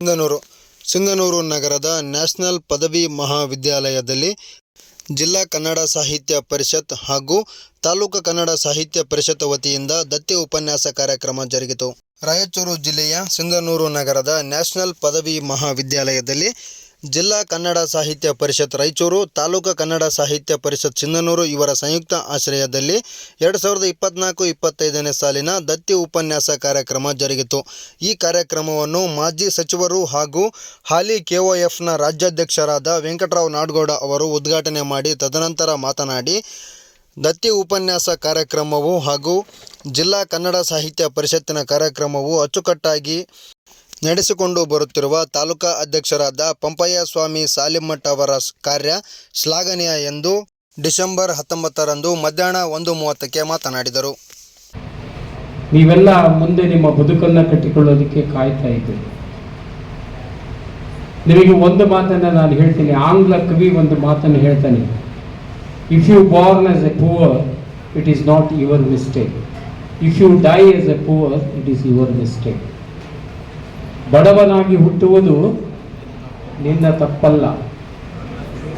ಸಿಂಗನೂರು. ಸಿಂಗನೂರು ನಗರದ ನ್ಯಾಷನಲ್ ಪದವಿ ಮಹಾವಿದ್ಯಾಲಯದಲ್ಲಿ ಜಿಲ್ಲಾ ಕನ್ನಡ ಸಾಹಿತ್ಯ ಪರಿಷತ್ ಹಾಗೂ ತಾಲೂಕು ಕನ್ನಡ ಸಾಹಿತ್ಯ ಪರಿಷತ್ ವತಿಯಿಂದ ದತ್ತಿ ಉಪನ್ಯಾಸ ಕಾರ್ಯಕ್ರಮ ಜರುಗಿತು. ರಾಯಚೂರು ಜಿಲ್ಲೆಯ ಸಿಂಗನೂರು ನಗರದ ನ್ಯಾಷನಲ್ ಪದವಿ ಮಹಾವಿದ್ಯಾಲಯದಲ್ಲಿ ಜಿಲ್ಲಾ ಕನ್ನಡ ಸಾಹಿತ್ಯ ಪರಿಷತ್ ರಾಯಚೂರು, ತಾಲೂಕು ಕನ್ನಡ ಸಾಹಿತ್ಯ ಪರಿಷತ್ ಚಿನ್ನನೂರು ಇವರ ಸಂಯುಕ್ತ ಆಶ್ರಯದಲ್ಲಿ ಎರಡು ಸಾವಿರದ ಇಪ್ಪತ್ನಾಲ್ಕು ಇಪ್ಪತ್ತೈದನೇ ಸಾಲಿನ ದತ್ತಿ ಉಪನ್ಯಾಸ ಕಾರ್ಯಕ್ರಮ ಜರುಗಿತು. ಈ ಕಾರ್ಯಕ್ರಮವನ್ನು ಮಾಜಿ ಸಚಿವರು ಹಾಗೂ ಹಾಲಿ ಕೆಒಎಫ್ನ ರಾಜ್ಯಾಧ್ಯಕ್ಷರಾದ ವೆಂಕಟರಾವ್ ನಾಡಗೌಡ ಅವರು ಉದ್ಘಾಟನೆ ಮಾಡಿ ತದನಂತರ ಮಾತನಾಡಿ, ದತ್ತಿ ಉಪನ್ಯಾಸ ಕಾರ್ಯಕ್ರಮವು ಹಾಗೂ ಜಿಲ್ಲಾ ಕನ್ನಡ ಸಾಹಿತ್ಯ ಪರಿಷತ್ತಿನ ಕಾರ್ಯಕ್ರಮವು ಅಚ್ಚುಕಟ್ಟಾಗಿ ನಡೆಸಿಕೊಂಡು ಬರುತ್ತಿರುವ ತಾಲೂಕಾ ಅಧ್ಯಕ್ಷರಾದ ಪಂಪಯ್ಯ ಸ್ವಾಮಿ ಸಾಲಿಮಠ್ ಅವರ ಕಾರ್ಯ ಶ್ಲಾಘನೀಯ ಎಂದು ಡಿಸೆಂಬರ್ ಹತ್ತೊಂಬತ್ತರಂದು ಮಧ್ಯಾಹ್ನ ಒಂದು ಮೂವತ್ತಕ್ಕೆ ಮಾತನಾಡಿದರು. ನೀವೆಲ್ಲ ಮುಂದೆ ನಿಮ್ಮ ಬದುಕನ್ನು ಕಟ್ಟಿಕೊಳ್ಳೋದಕ್ಕೆ ಕಾಯ್ತಾ ಇದ್ದೀರಿ. ನಿಮಗೆ ಒಂದು ಮಾತನ್ನು ನಾನು ಹೇಳ್ತೀನಿ. ಆಂಗ್ಲ ಕವಿ ಒಂದು ಮಾತನ್ನು ಹೇಳ್ತಾನೆ. If you born as a poor it is not your mistake if you die as a poor it is your mistake ಬಡವನಾಗಿ ಹುಟ್ಟುವುದು ನಿನ್ನ ತಪ್ಪಲ್ಲ.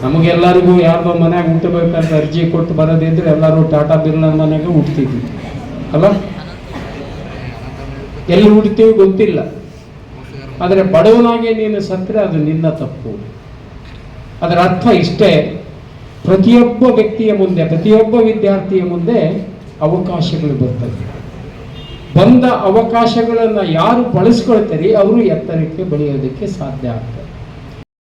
ನಮಗೆಲ್ಲರಿಗೂ ಯಾರ್ದೋ ಮನೆಯಾಗ ಹುಟ್ಟಬೇಕಂತ ಅರ್ಜಿ ಕೊಟ್ಟು ಬರೋದಿದ್ರೆ ಎಲ್ಲರೂ ಟಾಟಾ ಬಿರ್ಲಾ ಮನೆಗೆ ಹುಟ್ಟಿದ್ವಿ ಅಲ್ಲ? ಎಲ್ಲಿ ಹುಡ್ತೀವಿ ಗೊತ್ತಿಲ್ಲ. ಆದರೆ ಬಡವನಾಗಿ ನೀನು ಸತ್ತರೆ ಅದು ನಿನ್ನ ತಪ್ಪು. ಅದರ ಅರ್ಥ ಇಷ್ಟೇ. ಪ್ರತಿಯೊಬ್ಬ ವ್ಯಕ್ತಿಯ ಮುಂದೆ, ಪ್ರತಿಯೊಬ್ಬ ವಿದ್ಯಾರ್ಥಿಯ ಮುಂದೆ ಅವಕಾಶಗಳು ಬರ್ತವೆ. ಬಂದ ಅವಕಾಶಗಳನ್ನು ಯಾರು ಬಳಸ್ಕೊಳ್ತಾರೆ ಅವರು ಎತ್ತರಕ್ಕೆ ಬೆಳೆಯೋದಕ್ಕೆ ಸಾಧ್ಯ ಆಗ್ತದೆ.